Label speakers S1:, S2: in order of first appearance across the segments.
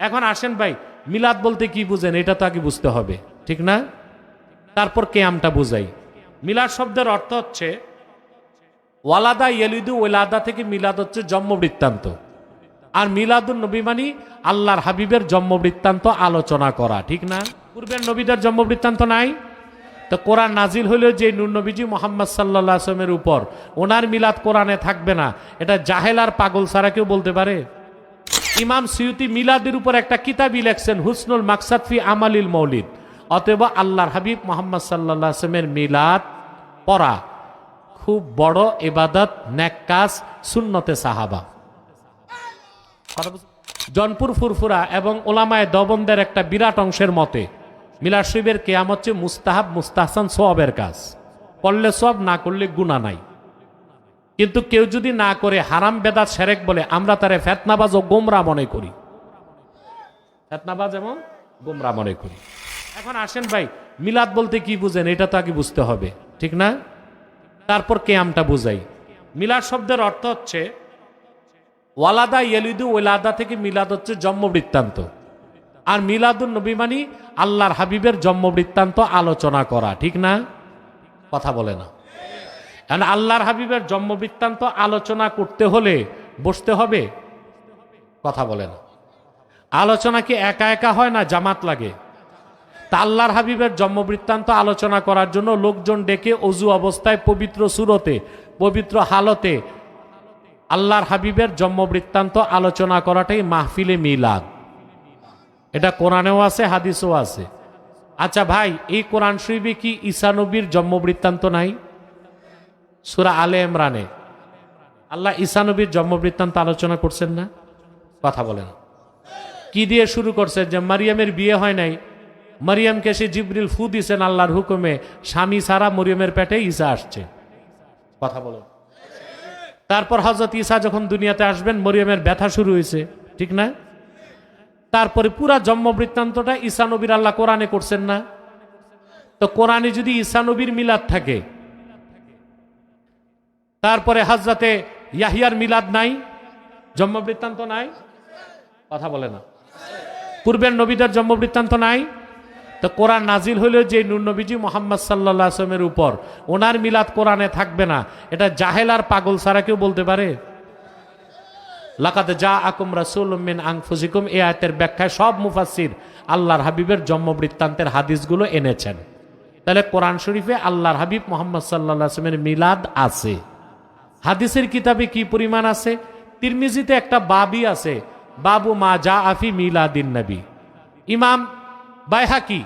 S1: এখন আসেন ভাই, মিলাদ বলতে কি বুঝেন? এটা তো আগে বুঝতে হবে। ঠিক না? তারপর কেয়ামটা বুঝাই। মিলাদ শব্দের অর্থ হচ্ছে, ওয়ালাদা ইয়েলিদু ওয়ালাদা থেকে মিলাদ হচ্ছে জন্ম বৃত্তান্ত আর মিলাদুন নবী মানি আল্লাহর হাবিবের জন্ম বৃত্তান্ত আলোচনা করা। ঠিক না? পূর্বের নবীদের জন্ম বৃত্তান্ত নাই। তো কোরআন নাজিল হলেও যে নূর নবীজি মোহাম্মদ সাল্লাহ আসলামের উপর। ওনার মিলাদ কোরআনে থাকবে না। এটা জাহেল আর পাগল ছাড়া কেউ বলতে পারে? ইমাম সিউতি মিলাদের উপর একটা কিতাবই লেখছেন, হুসনুল মাকসাদ ফি আমালিল মৌলিদ। অতএব আল্লাহর হাবিব মোহাম্মদ সাল্লাহ আসলামের মিলাদ পড়া খুব বড় এবাদত ন্যাক সুন্নতে সাহাবা। জনপুর ফুরফুরা এবং ওলামায় দবনদের একটা বিরাট অংশের মতে, মিলাদ শরীফের কেয়াম হচ্ছে মুস্তাহাব, মুস্তাহসান সোয়াবের কাজ। করলে সব না করলে গুণা নাই। কিন্তু কেউ যদি না করে হারাম বেদাত সেরেক বলে, আমরা তারে ফেতনাবাজ ও গোমরা মনে করি। ফেতনাবাজ এবং গোমরা মনে করি। এখন আসেন ভাই, মিলাদ বলতে কি বুঝেন, এটা তো আগে বুঝতে হবে, ঠিক না? তারপর কেয়ামটা বুঝাই। মিলাদ শব্দের অর্থ হচ্ছে, ওয়ালাদা ইয়েলিদু ওয়ালাদা থেকে মিলাদ হচ্ছে জন্ম বৃত্তান্ত আর মিলাদুন নবী মানি আল্লাহর হাবিবের জন্ম বৃত্তান্ত আলোচনা করা, ঠিক না? কথা বলে না। কারণ আল্লাহর হাবিবের জন্ম বৃত্তান্ত আলোচনা করতে হলে বসতে হবে। কথা বলে না আলোচনা কি একা একা হয় না জামাত লাগে? তা আল্লাহর হাবিবের জন্ম বৃত্তান্ত আলোচনা করার জন্য লোকজন ডেকে অজু অবস্থায় পবিত্র সুরতে, পবিত্র হালতে আল্লাহর হাবিবের জন্ম বৃত্তান্ত আলোচনা করাটাই মাহফিলে মিলাদ। এটা কোরআনেও আছে, হাদিসও আছে। আচ্ছা ভাই, এই কোরআন শরীফে কি ঈসা নবীর জন্ম বৃত্তান্ত নাই? সুরা আলে ইমরানে। আল্লাহ জন্ম বৃত্তান্ত আলোচনা করছেন না? কথা বলেন। কি দিয়ে শুরু করছে? যে মারিয়ামের বিয়ে হয় নাই। মারিয়ামকে সে জিবরিল ফু দিছেন আল্লাহর হুকুমে। স্বামী সারা মরিয়মের পেটে ঈসা আসছে। কথা বলো তারপর হজরত ঈসা যখন দুনিয়াতে আসবেন, মরিয়মের ব্যথা শুরু হয়েছে। ঠিক না? তারপরে পুরা জন্ম বৃত্তান্তটা নবীর আল্লাহ কোরআনে করছেন না? তো কোরআনে যদি ঈসা নবীর মিলাদ থাকে তারপরে হাজরাতে ইয়াহিয়ার মিলাদ নাই জন্ম বৃত্তান্ত নাই, কথা বলে না। পূর্বের নবীদের জন্ম বৃত্তান্ত নাই, তো কোরআন নাজিল হলেও যে নূর নবীজি মোহাম্মদ সাল্লাহ আসলামের উপর, ওনার মিলাদ কোরআনে থাকবে না। এটা জাহেল আর পাগল ছাড়া কেউ বলতে পারে। লাকাতে যা আকুম রাসুল মিন আংফুসিকুম এ আয়তের ব্যাখ্যায় সব মুফাসির আল্লাহর হাবিবের জন্ম বৃত্তান্তের হাদিসগুলো এনেছেন। তাহলে কোরআন শরীফে আল্লাহর হাবিব মোহাম্মদ সাল্লাহ আসলামের মিলাদ আছে। হাদিসের কিতাবে কি পরিমাণ আছে? তিরমিজিতে একটা বাবি আছে, বাবু মা যা আফি মিলাদিন নবী। ইমাম বাইহাকি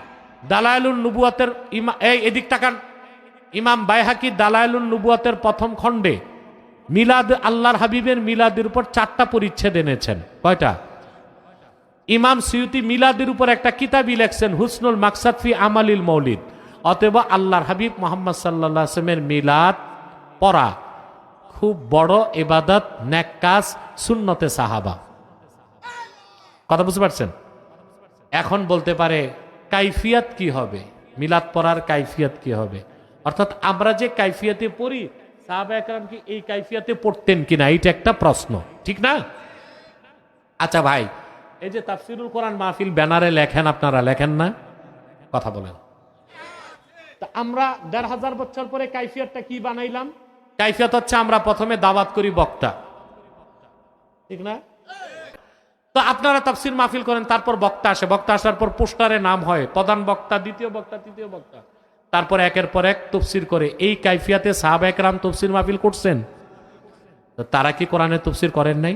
S1: দালায়লুন নুবুয়াতের ইমা এই এদিক তাকান। ইমাম বাইহাকি দালায়লুন নুবুয়াতের প্রথম খণ্ডে মিলাদ আল্লাহর হাবিবের মিলাদের উপর চারটা পরিচ্ছেদ এনেছেন। কয়টা? ইমাম সিউতি মিলাদের উপর একটা কিতাবই লেখছেন, হুসনুল মাকসাদ ফি আমালিল মৌলিদ। অতএব আল্লাহর হাবিব মোহাম্মদ সাল্লাহ আসলামের মিলাদ পড়া। খুব বড় এবাদত ন্যাক কাজ সুন্নতে সাহাবা। কথা বুঝতে পারছেন? এখন বলতে পারে, কাইফিয়াত কি হবে? মিলাদ পড়ার কাইফিয়াত কি হবে? অর্থাৎ আমরা যে কাইফিয়াতে পড়ি, সাহাবা একরাম কি এই কাইফিয়াতে পড়তেন কিনা? এইটা একটা প্রশ্ন। ঠিক না? আচ্ছা ভাই, এই যে তাফসিরুল কোরআন মাহফিল ব্যানারে লেখেন আপনারা, লেখেন না? কথা বলেন। তা আমরা দেড় হাজার বছর পরে কাইফিয়াতটা কি বানাইলাম? কাইফিয়াত হচ্ছে আমরা প্রথমে দাওয়াত করি বক্তা। ঠিক না? তো আপনারা তাফসির মাহফিল করেন, তারপর বক্তা আসে। বক্তা আসার পর পোস্টারে নাম হয়। প্রধান বক্তা, দ্বিতীয় বক্তা, তৃতীয় বক্তা। তারপর একের পর এক তফসির করে। এই কাইফিয়াতে সাহাব একরাম তফসির মাহফিল করছেন? তারা কি কোরআনে তফসির করেন নাই?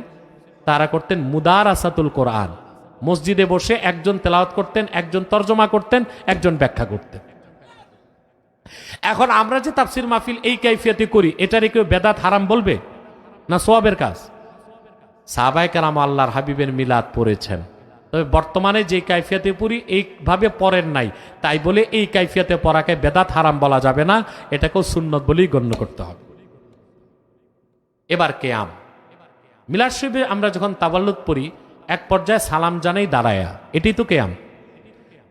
S1: তারা করতেন মুদার আসাতুল কোরআন। মসজিদে বসে একজন তেলাওয়াত করতেন, একজন তর্জমা করতেন, একজন ব্যাখ্যা করতেন। এখন আমরা যে তাফসির মাহফিল এই কাইফিয়াতে করি, এটারে কেউ বেদাত হারাম বলবে? না সোয়াবের কাজ? সাহাবাই কারাম আল্লাহর হাবিবের মিলাদ পড়েছেন। তবে বর্তমানে যে কাইফিয়াতে পড়ি, এইভাবে পড়েন নাই। তাই বলে এই কাইফিয়াতে পড়াকে বেদাত হারাম বলা যাবে না, এটাকেও সুন্নত বলেই গণ্য করতে হবে। এবার কেয়াম। মিলাদ শরীফে আমরা যখন তাবাল্লুদ পড়ি, এক পর্যায়ে সালাম জানাই দাঁড়ায়া। এটি তো কেয়াম।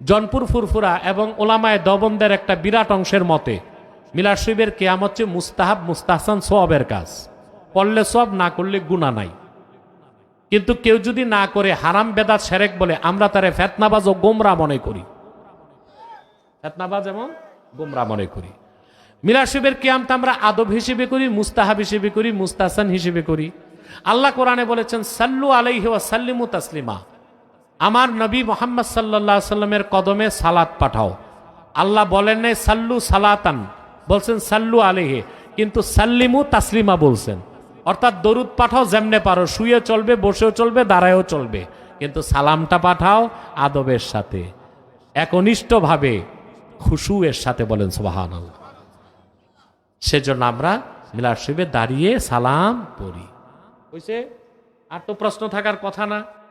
S1: জনপুর ফুরফুরা এবং ওলামায় দবনদের একটা বিরাট অংশের মতে, মিলাদ শরীফের কেয়াম হচ্ছে মুস্তাহাব, মুস্তাহসান সোয়াবের কাজ। করলে সব, না করলে গুণা নাই। কিন্তু কেউ যদি না করে হারাম বেদাত সেরেক বলে, আমরা তারে ফেতনাবাজ ও গোমরা মনে করি। ফেতনাবাজ এবং গোমরা মনে করি। মিলাশিবের কিয়ামটা আমরা আদব হিসেবে করি, মুস্তাহাব হিসেবে করি, মুস্তাহসান হিসেবে করি। আল্লাহ কোরআনে বলেছেন, সাল্লু আলাইহি ওয়া সাল্লিমু তাসলিমা। আমার নবী মোহাম্মদ সাল্লাহ সাল্লামের কদমে সালাত পাঠাও। আল্লাহ বলেন নাই, সাল্লু সালাতান। বলছেন, সাল্লু আলিহে কিন্তু সাল্লিমু তাসলিমা বলছেন। অর্থাৎ দরুদ পাঠাও যেমনে পারো, শুয়ে চলবে, বসেও চলবে, দাঁড়ায়ও চলবে। কিন্তু সালামটা পাঠাও আদবের সাথে। একনিষ্ঠভাবে খুশু এর সাথে বলেন সোবাহান আল্লাহ সেজন্য আমরা মিলার দাঁড়িয়ে সালাম পড়ি। হয়েছে আর তো প্রশ্ন থাকার কথা না।